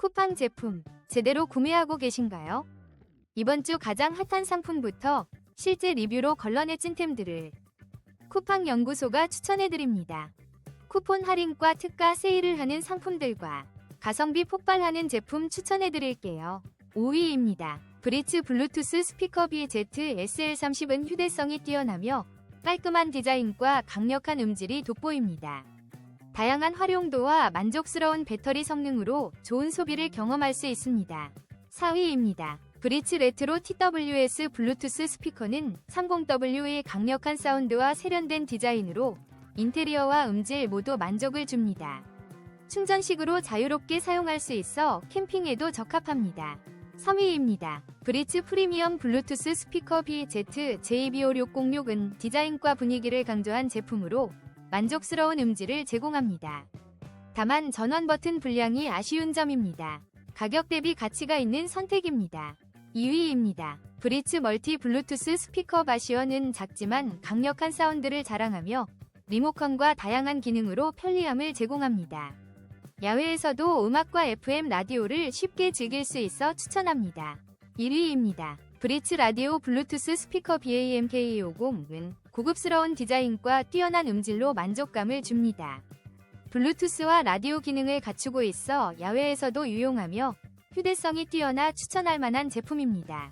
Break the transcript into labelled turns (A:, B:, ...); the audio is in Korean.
A: 쿠팡 제품 제대로 구매하고 계신가요? 이번 주 가장 핫한 상품부터 실제 리뷰로 걸러내 찐템들을 쿠팡 연구소가 추천해드립니다. 쿠폰 할인과 특가 세일을 하는 상품들과 가성비 폭발하는 제품 추천해드릴게요. 5위입니다. 브리츠 블루투스 스피커 BZ SL30은 휴대성이 뛰어나며 깔끔한 디자인과 강력한 음질이 돋보입니다. 다양한 활용도와 만족스러운 배터리 성능으로 좋은 소비를 경험할 수 있습니다. 4위입니다. 브리츠 레트로 TWS 블루투스 스피커는 30W의 강력한 사운드와 세련된 디자인으로 인테리어와 음질 모두 만족을 줍니다. 충전식으로 자유롭게 사용할 수 있어 캠핑에도 적합합니다. 3위입니다. 브리츠 프리미엄 블루투스 스피커 BZ JB5606은 디자인과 분위기를 강조한 제품으로 만족스러운 음질을 제공합니다. 다만 전원 버튼 분량이 아쉬운 점입니다. 가격 대비 가치가 있는 선택입니다. 2위입니다. 브리츠 멀티 블루투스 스피커 바시언은 작지만 강력한 사운드를 자랑하며 리모컨과 다양한 기능으로 편리함을 제공합니다. 야외에서도 음악과 FM 라디오를 쉽게 즐길 수 있어 추천합니다. 1위입니다. 브리츠 라디오 블루투스 스피커 BAMK50은 고급스러운 디자인과 뛰어난 음질로 만족감을 줍니다. 블루투스와 라디오 기능을 갖추고 있어 야외에서도 유용하며 휴대성이 뛰어나 추천할 만한 제품입니다.